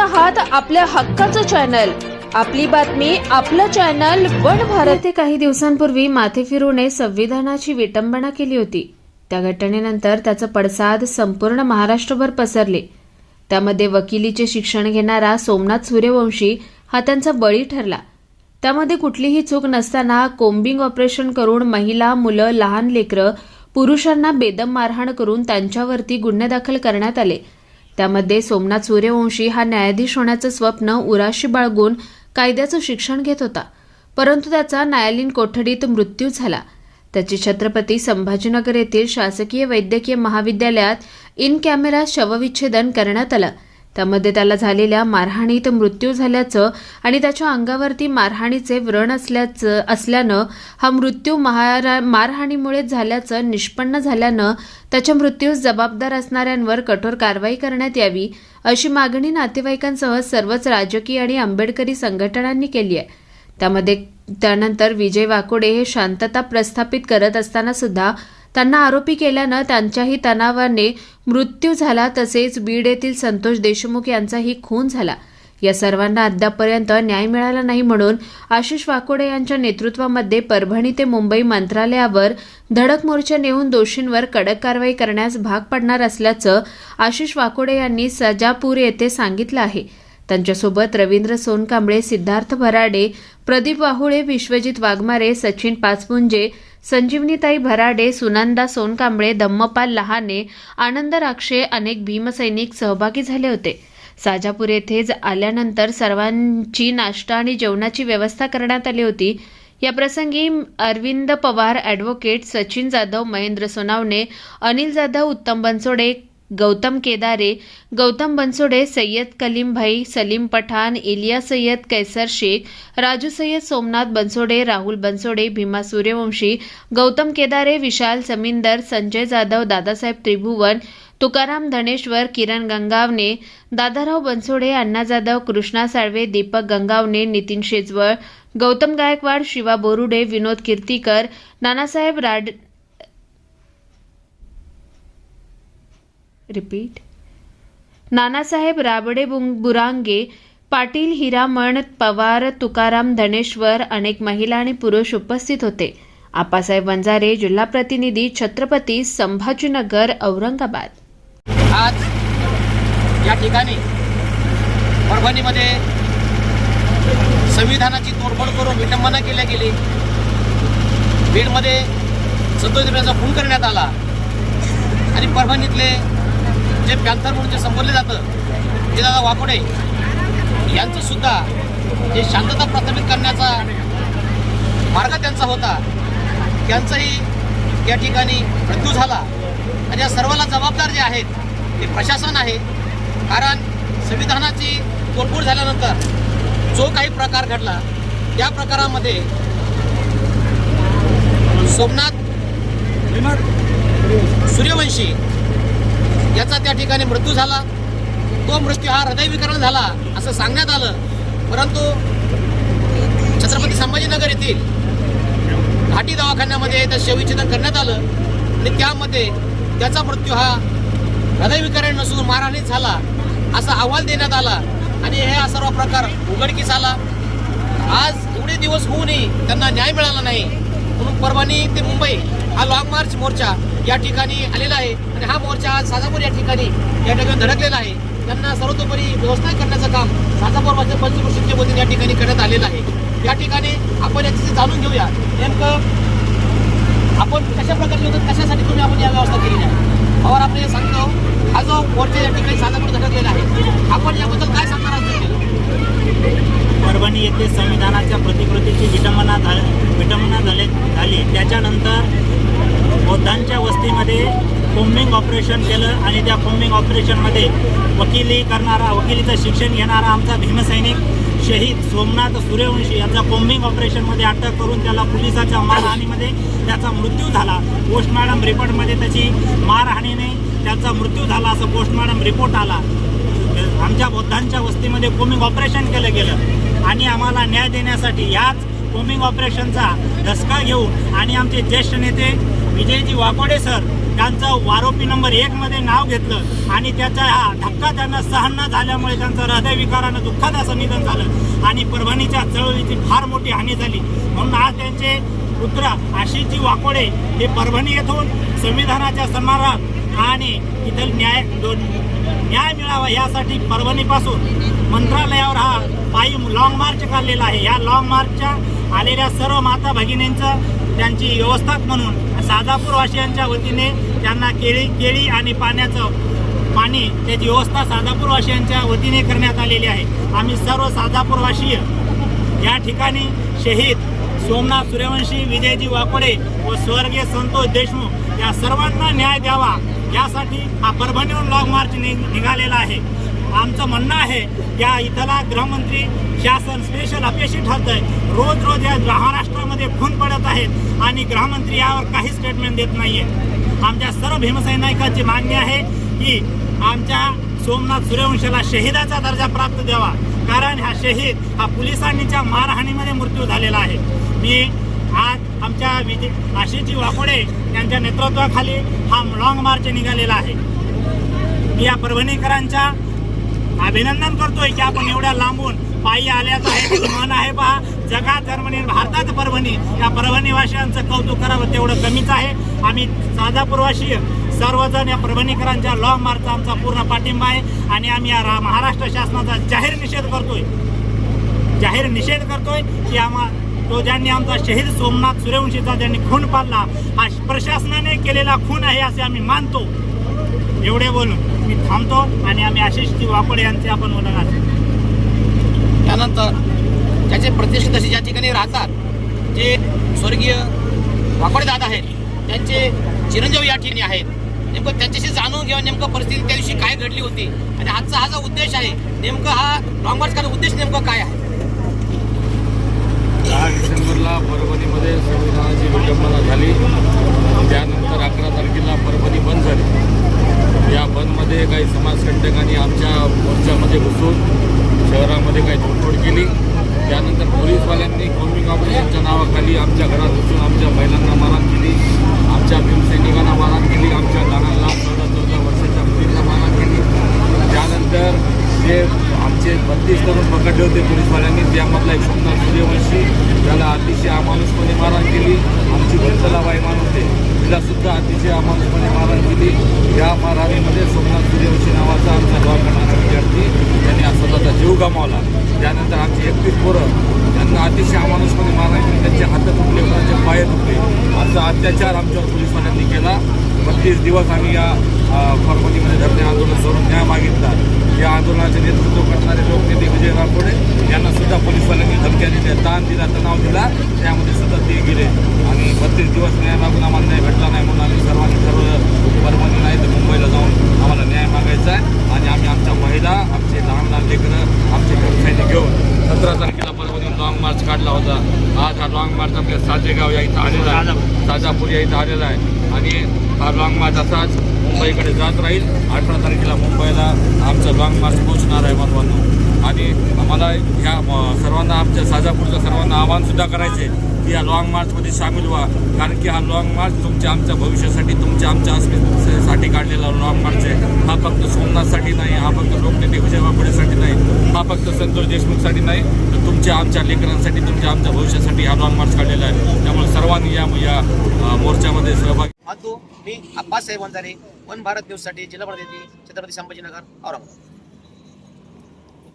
आहात आपल्या हक्काचं चॅनल. आपली बातमी आपलं चॅनल वन भारत. ते काही दिवसांपूर्वी माथे फिरूने संविधानाची विटंबना केली होती. त्या घटनेनंतर त्याचा पडसाद संपूर्ण महाराष्ट्रभर पसरले. त्यामध्ये वकिलीचे शिक्षण घेणारा सोमनाथ सूर्यवंशी हा त्यांचा बळी ठरला. त्यामध्ये कुठलीही चूक नसताना कोम्बिंग ऑपरेशन करून महिला मुलं लहान लेकरं पुरुषांना बेदम मारहाण करून त्यांच्यावरती गुन्हे दाखल करण्यात आले. त्यामध्ये सोमनाथ सूर्यवंशी हा न्यायाधीश होण्याचं स्वप्न उराशी बाळगून कायद्याचं शिक्षण घेत होता. परंतु त्याचा न्यायालयीन कोठडीत मृत्यू झाला. त्याची छत्रपती संभाजीनगर येथील शासकीय वैद्यकीय महाविद्यालयात इन कॅमेरा शवविच्छेदन करण्यात आलं. त्यामध्ये त्याला झालेल्या मारहाणीत मृत्यू झाल्याचं आणि त्याच्या अंगावरती मारहाणीचे व्रण असल्याचं असल्यानं हा मृत्यू महारा मारहाणीमुळे झाल्याचं निष्पन्न झाल्यानं त्याच्या मृत्यूस जबाबदार असणाऱ्यांवर कठोर कारवाई करण्यात यावी अशी मागणी नातेवाईकांसह सर्वच राजकीय आणि आंबेडकरी संघटनांनी केली आहे. त्यामध्ये त्यानंतर विजय वाकोडे हे शांतता प्रस्थापित करत असताना सुद्धा त्यांना आरोपी केल्यानं त्यांच्याही तणावाने मृत्यू झाला तसेच बीड येथील संतोष देशमुख यांचाही खून झाला. या सर्वांना अद्यापपर्यंत न्याय मिळाला नाही म्हणून आशिष वाकोडे यांच्या नेतृत्वामध्ये परभणी ते मुंबई मंत्रालयावर धडक मोर्चा नेऊन दोषींवर कडक कारवाई करण्यास भाग पडणार असल्याचं आशिष वाकोडे यांनी सजापूर येथे सांगितलं आहे. त्यांच्यासोबत रवींद्र सोनकांबळे सिद्धार्थ भराडे प्रदीप वाहुळे विश्वजित वाघमारे सचिन पाचपुंजे संजीवनीताई भराडे सुनंदा सोनकांबळे दम्मपाल लहाने आनंद राक्षे अनेक भीमसैनिक सहभागी झाले होते. साजापूर येथे आल्यानंतर सर्वांची नाश्ता आणि जेवणाची व्यवस्था करण्यात आली होती. या प्रसंगी अरविंद पवार ॲडव्होकेट सचिन जाधव महेंद्र सोनावणे अनिल जाधव उत्तम बनसोडे गौतम केदारे गौतम बनसोडे सय्यद कलीम भाई सलीम पठाण इलिया सय्यद कैसर शेख राजू सय्यद सोमनाथ बनसोडे राहुल बनसोडे भीमा सूर्यवंशी गौतम केदारे विशाल समिंदर संजय जाधव दादासाहेब त्रिभुवन तुकाराम धनेश्वर किरण गंगावणे दादाराव बनसोडे अण्णा जाधव कृष्णा साळवे दीपक गंगावणे नितीन शेजवळ गौतम गायकवाड शिवा बोरुडे विनोद कीर्तीकर नानासाहेब राड रिपीट नानासाहेब राबडे बुरांगे पाटील हिरामण पवार तुकाराम धनेश्वर अनेक महिला आणि पुरुष उपस्थित होते. आपासाहेब वंजारे जिल्हा प्रतिनिधी छत्रपती संभाजीनगर औरंगाबाद. आज या ठिकाणी परभणीमध्ये संविधानाची तोडफोड करून विटंबना केल्या गेली. बीडमध्ये संतोष खून करण्यात आला. आणि परभणीतले जे पॅन्थर म्हणून जे संबोधले जातं ते दादा वाकोडे यांचं सुद्धा जे शांतता प्रस्थापित करण्याचा मार्ग त्यांचा होता त्यांचाही या ठिकाणी मृत्यू झाला. आणि या सर्वाला जबाबदार जे आहेत ते प्रशासन आहे. कारण संविधानाची तोडफोड झाल्यानंतर जो काही प्रकार घडला त्या प्रकारामध्ये सोमनाथ सूर्यवंशी याचा त्या ठिकाणी मृत्यू झाला. तो मृत्यू हा हृदयविकरण झाला असं सांगण्यात आलं. परंतु छत्रपती संभाजीनगर येथील घाटी दवाखान्यामध्ये त्या शवविच्छेदन करण्यात आलं आणि त्यामध्ये त्याचा मृत्यू हा हृदयविकरण नसून मारहाणीत झाला असा अहवाल देण्यात आला आणि हे हा सर्व प्रकार उघडकीस आला. आज एवढे दिवस होऊनही त्यांना न्याय मिळाला नाही. म्हणून परभणी ते मुंबई हा लॉंग मार्च मोर्चा या ठिकाणी आलेला आहे. आणि हा मोर्चा आज साजापूर या ठिकाणी या ठिकाणी धडकलेला आहे. त्यांना सर्वतोपरी व्यवस्था करण्याचं काम साजापूर माझ्या पंचकृषीच्या वतीने या ठिकाणी करण्यात आलेलं आहे. या ठिकाणी आपण याची जाणून घेऊया. नेमकं आपण कशा प्रकारचे होतं कशासाठी तुम्ही आपण या व्यवस्था केलेली आहे? पवार आपण हे सांगतो हा जो मोर्चा या ठिकाणी साजापूर धडकलेला आहे आपण याबद्दल काय सांगणार आहात परभणी येथे संविधानाच्या प्रतिकृतीची विटंबना झाली विटंबना झाले झाली. त्याच्यानंतर बौद्धांच्या वस्तीमध्ये कोम्बिंग ऑपरेशन केलं आणि त्या कोम्बिंग ऑपरेशनमध्ये वकिली करणारा वकिलीचं शिक्षण घेणारा आमचा भीमसैनिक शहीद सोमनाथ सूर्यवंशी यांचा कोम्बिंग ऑपरेशनमध्ये अटक करून त्याला पोलिसाच्या मारहाणीमध्ये त्याचा मृत्यू झाला. पोस्टमॉर्टम रिपोर्टमध्ये त्याची मारहाणीने त्याचा मृत्यू झाला असं पोस्टमॉर्टम रिपोर्ट आला. आमच्या बौद्धांच्या वस्तीमध्ये कोमिंग ऑपरेशन केलं गेलं. आणि आम्हाला न्याय देण्यासाठी याच कोमिंग ऑपरेशनचा धसका घेऊन आणि आमचे ज्येष्ठ नेते विजयजी वाकोडे सर त्यांचं आरोपी नंबर एकमध्ये नाव घेतलं आणि त्याचा हा धक्का त्यांना सहन न झाल्यामुळे त्यांचं हृदयविकारानं दुःखात असं निधन झालं. आणि परभणीच्या चळवळीची फार मोठी हानी झाली. म्हणून आज त्यांचे पुत्र आशिषजी वाकोडे हे परभणी येथून संविधानाच्या सन्मानात आणि इथं न्याय न्याय मिळावा यासाठी परभणीपासून मंत्रालयावर हा पायी लाँग मार्च काढलेला आहे. या लाँग मार्चच्या आलेल्या सर्व माता भगिनींचं त्यांची व्यवस्था म्हणून साजापूरवासियांच्या वतीने त्यांना केळी केळी आणि पाण्याचं पाणी त्याची व्यवस्था साजापूरवासियांच्या वतीने करण्यात आलेली आहे. आम्ही सर्व साजापूरवासीय या ठिकाणी शहीद सोमनाथ सूर्यवंशी विजयजी वाकोडे व स्वर्गीय संतोष देशमुख या सर्वांना न्याय द्यावा यासाठी हा परभणीहून लॉंग मार्च नि- निघालेला आहे. आमचं म्हणणं आहे या इथला गृहमंत्री शासन स्पेशल अपयशी ठरत आहे रोज रोज या महाराष्ट्रामध्ये खून पडत आहेत आणि गृहमंत्री यावर काही स्टेटमेंट देत नाहीये. आमच्या सर्व भीमसैनिकाची मागणी आहे की आमच्या सोमनाथ सूर्यवंशाला शहीदाचा दर्जा प्राप्त द्यावा. कारण हा शहीद हा पोलिसांनीच्या मारहाणीमध्ये मृत्यू झालेला आहे. मी आज आमच्या विजय आशिषजी वाकोडे यांच्या नेतृत्वाखाली हा लॉंग मार्च निघालेला आहे. मी या परभणीकरांच्या अभिनंदन करतोय की आपण एवढ्या लांबून पायी आल्याचं आहे. मन आहे पहा. जगात जर्मनी भारतात परभणी. या परभणीवासियांचं कौतुक करावं तेवढं कमीच आहे. आम्ही साधापूरवासीय सर्वजण या परभणीकरांच्या लॉंग मार्चचा आमचा पूर्ण पाठिंबा आहे. आणि आम्ही या रा- महाराष्ट्र शासनाचा जाहीर निषेध करतोय. जाहीर निषेध करतोय की आम्हा तो ज्यांनी आमचा शहीद सोमनाथ सूर्यवंशीचा ज्यांनी खून पाडला हा प्रशासनाने केलेला खून आहे असे आम्ही मानतो. एवढे बोलून. मी थांबतो आणि आम्ही आशिषजी वापड यांचे आपण मुलाखत त्यानंतर त्याचे प्रतिष्ठित असे ज्या ठिकाणी राहतात जे स्वर्गीय वाकोडे दादा आहेत त्यांचे चिरंजीव या ठिकाणी आहेत. नेमकं त्यांच्याशी जाणून घेऊन नेमकं परिस्थिती त्या दिवशी काय घडली होती आणि आजचा हा जो उद्देश आहे नेमकं हा लॉंग मार्च उद्देश नेमकं काय आहे दहा डिसेंबरला परभणीमध्ये संविधानाची विटंबना झाली त्यानंतर अकरा तारखेला परभणी बंद झाली या बंदमध्ये काही समाजकंटकांनी आमच्या मोर्चामध्ये घुसून शहरामध्ये काही तोडफोड केली त्यानंतर पोलीसवाल्यांनी यांच्या नावाखाली आमच्या घरात घुसून आमच्या बैलांना मारहाण केली. आमच्या भीमसैनिकांना मारहाण केली. आमच्या लहान चौदा चौदा वर्षाच्या मुलींना मारहाण केली. त्यानंतर जे आमचे बत्तीस तरुण पकडले होते पोलीसवाल्यांनी त्यामधला एक सोमनाथ सूर्यवंशी त्याला अतिशय अमानुषपणे मारहाण केली. आमची वत्सलाबाई मानवते होते. तिलासुद्धा अतिशय अमानुषपणे मारहाण केली. या मारहाणीमध्ये सोमनाथ सूर्यवंशी नावाचा आमचा दवाखाना करणारा विद्यार्थी त्यांनी स्वतःचा जीव गमावला. त्यानंतर आमची एकतीस पोरं अतिशय अमानुषपणे मारहाण केली त्यांचे हात तुटले कोणाचे पाय तुटले असा अत्याचार आमच्यावर पोलिसवाल्यांनी केला. बत्तीस दिवस आम्ही या अ, परभणीमध्ये धरणे आंदोलन करून न्याय मागितला. या आंदोलनाचे नेतृत्व करणारे लोकनेते विजय राठोडे यांना सुद्धा पोलिसवाल्यांनी धमक्या दिल्या ताण दिला तणाव दिला. त्यामध्ये सुद्धा ते गेले. आणि बत्तीस दिवस न्याय मागून आम्हाला न्याय भेटला नाही म्हणून आम्ही सर्वांनी सर्व परभणी नाही तर मुंबईला जाऊन आम्हाला न्याय मागायचा आहे आणि आम्ही आमच्या महिला आमचे लहान लहान लेकरं आमचे सैनिक घेऊन सतरा तारखेला परभणी लॉंग मार्च काढला होता आज हा लॉंग मार्च आपल्या साजेगाव या इथं आलेला आहे. साजापूर या इथं आलेला आहे. आणि हा लॉंग मार्च असाच मुंबईकडे जात राहील. अठरा तारखेला मुंबईला आमचं लॉंग मार्च पोहोचणार आहे बांधवांनो आणि आम्हाला ह्या सर्वांना आमच्या साजापूरचं सर्वांना आवाहनसुद्धा करायचे की या लॉंग मार्चमध्ये सामील व्हा. कारण की हा लॉंग मार्च तुमच्या आमच्या भविष्यासाठी तुमच्या आमच्या अस्मितेसाठी काढलेला लॉंग मार्च आहे. हा फक्त सोमनाथसाठी नाही हा फक्त लोकने नाही हा फक्त संतोष देशमुखसाठी नाही तर तुमच्या आमच्या लेकरांसाठी तुमच्या आमच्या भविष्यासाठी हा लॉंग मार्च काढलेला आहे. त्यामुळे सर्वांनी या या मोर्चामध्ये सहभागी मानतो मी अब्बास साहेब वंजारे वन भारत न्यूजसाठी जिल्हा प्रतिनिधी छत्रपती संभाजीनगर औरंगाबाद.